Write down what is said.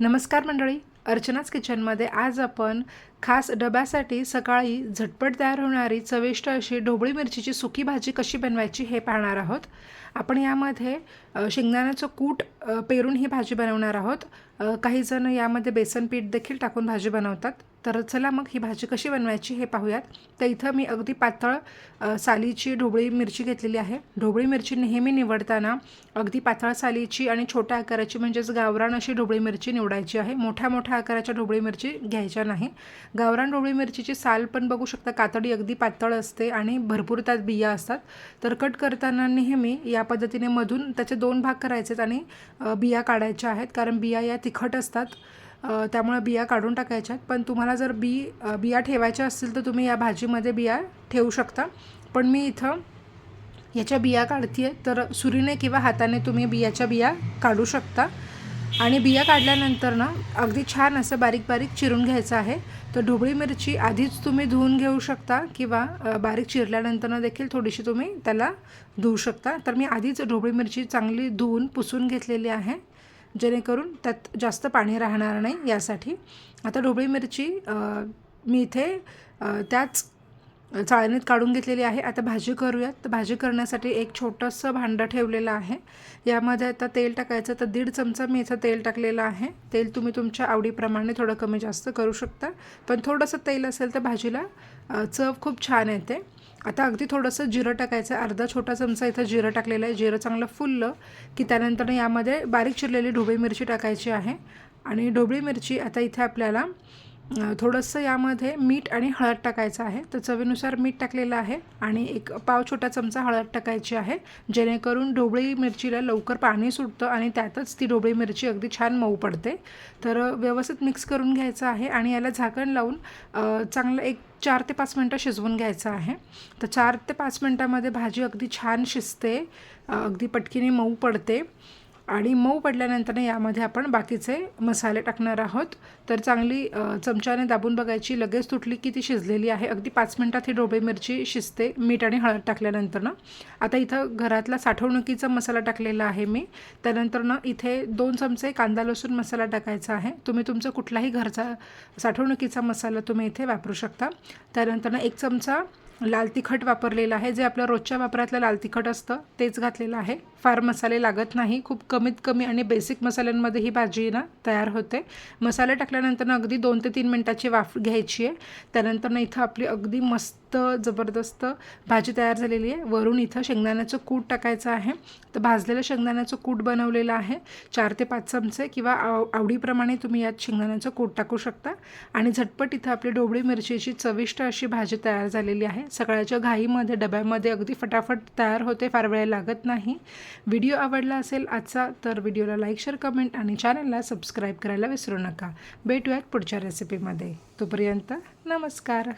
नमस्कार मंडळी अर्चनाच किचनमध्ये आज आपण खास डब्यासाठी सकाळी झटपट तयार होणारी चविष्ट अशी ढोबळी मिरचीची सुकी भाजी कशी बनवायची हे पाहणार आहोत. आपण यामध्ये शेंगदाण्याचं कूट पेरून ही भाजी बनवणार आहोत. काही जण यामध्ये बेसन पीठ देखील टाकून भाजी बनवतात. तर चला मग ही भाजी कशी बनवायची हे पाहूयात. तर इथं मी अगदी पातळ सालीची ढोबळी मिरची घेतलेली आहे. ढोबळी मिरची नेहमी निवडताना अगदी पातळ सालीची आणि छोट्या आकाराची म्हणजेच गावरान अशी ढोबळी मिरची निवडायची आहे. मोठ्या मोठ्या आकाराच्या ढोबळी मिरची घ्यायच्या नाही. गावरान ढोबळी मिरचीची साल पण बघू शकता कातडी अगदी पातळ असते आणि भरपूर त्यात बिया असतात. तर कट करताना नेहमी या पद्धतीने मधून त्याचे दोन भाग करायचे आहेत आणि बिया काढायच्या आहेत. कारण बिया या तिखट असतात. त्यामुळे बिया काढून टाकायच्या आहेत पण तुम्हाला जर बी बिया ठेवायच्या असतील तर तुम्ही या भाजीमध्ये बिया ठेवू शकता. पण मी इथं याच्या बिया काढते तर सुरीने किंवा हाताने तुम्ही बियाच्या बिया काढू शकता. आणि बिया काढल्यानंतर ना अगदी छान असं बारीक बारीक चिरून घ्यायचं आहे. तर ढोबळी मिरची आधीच तुम्ही धुवून घेऊ शकता किंवा बारीक चिरल्यानंतर देखील थोडीशी तुम्ही त्याला धुवू शकता. तर मी आधीच ढोबळी मिरची चांगली धुवून पुसून घेतलेली आहे. जेणेकरून त्यात जास्त पाणी राहणार नाही यासाठी. आता ढोबळी मिरची मी इथे त्याच चाळणीत काढून घेतलेली आहे. आता भाजी करूयात. तर भाजी करण्यासाठी एक छोटंसं भांडं ठेवलेलं आहे. यामध्ये आता तेल टाकायचं तर दीड चमचा मी इथं तेल टाकलेलं आहे. तेल तुम्ही तुमच्या आवडीप्रमाणे थोडं कमी जास्त करू शकता. पण थोडंसं तेल असेल तर भाजीला चव खूप छान येते. आता अगदी थोडंसं जिरं टाकायचं अर्धा छोटा चमचा इथं जिरं टाकलेलं आहे. जिरं चांगलं फुललं की त्यानंतर यामध्ये बारीक चिरलेली ढोबळी मिरची टाकायची आहे. आणि ढोबळी मिरची आता इथे आपल्याला थोडंसं यामध्ये मीठ आणि हळद टाकायचं आहे. तर चवीनुसार मीठ टाकलेलं आहे आणि एक पाव छोटा चमचा हळद टाकायची आहे. जेणेकरून ढोबळी मिरचीला लवकर पाणी सुटतं आणि त्यातच ती ढोबळी मिरची अगदी छान मऊ पडते. तर व्यवस्थित मिक्स करून घ्यायचं आहे आणि याला झाकण लावून चांगलं एक चार ते पाच मिनटं शिजवून घ्यायचं आहे. तर चार ते पाच मिनटामध्ये भाजी अगदी छान शिजते. अगदी पटकीने मऊ पडते. आणि मऊ पडल्यानंतर यामध्ये आपण बाकीचे मसाले टाकणार आहोत. तर चांगली चमच्याने दाबून बघायची लगेच तुटली की ती शिजलेली आहे. अगदी पाच मिनटात ही ढोबळी मिरची शिजते मीठ आणि हळद टाकल्यानंतर ना आता इथं घरातला साठवणुकीचा मसाला टाकलेला आहे मी. त्यानंतर ना इथे दोन चमचे कांदा लसूण मसाला टाकायचा आहे. तुम्ही तुमचा कुठलाही घरचा साठवणुकीचा मसाला तुम्ही इथे वापरू शकता. त्यानंतर ना एक चमचा लाल तिखट वापरलेलं आहे. जे आपल्या रोजच्या वापरातलं लाल तिखट असतं तेच घातलेलं आहे. फार मसाले लागत नाही. खूप कमीत कमी आणि बेसिक मसाल्यांमध्ये ही भाजी ना तयार होते. मसाले टाकल्यानंतर अगदी दोन ते तीन मिनटाची वाफ घ्यायची आहे. त्यानंतर ना इथं आपली अगदी मस्त जबरदस्त भाजी तयार झालेली आहे. वरून इथं शेंगदाण्याचं कूट टाकायचं आहे. तर भाजलेलं शेंगदाण्याचं कूट बनवलेलं आहे. चार ते पाच चमचे किंवा आव आवडीप्रमाणे तुम्ही यात शेंगदाण्याचं कूट टाकू शकता. आणि झटपट इथं आपली ढोबळी मिरचीची चविष्ट अशी भाजी तयार झालेली आहे. सकाळच्या घाईमध्ये डब्यामध्ये अगदी फटाफट तयार होते फार वेळ लागत नाही. व्हिडिओ आवडला असेल आजचा तर व्हिडिओला लाईक शेअर कमेंट आणि चॅनलला सबस्क्राईब करायला विसरू नका. भेटूयात पुढच्या रेसिपीमध्ये. तोपर्यंत नमस्कार.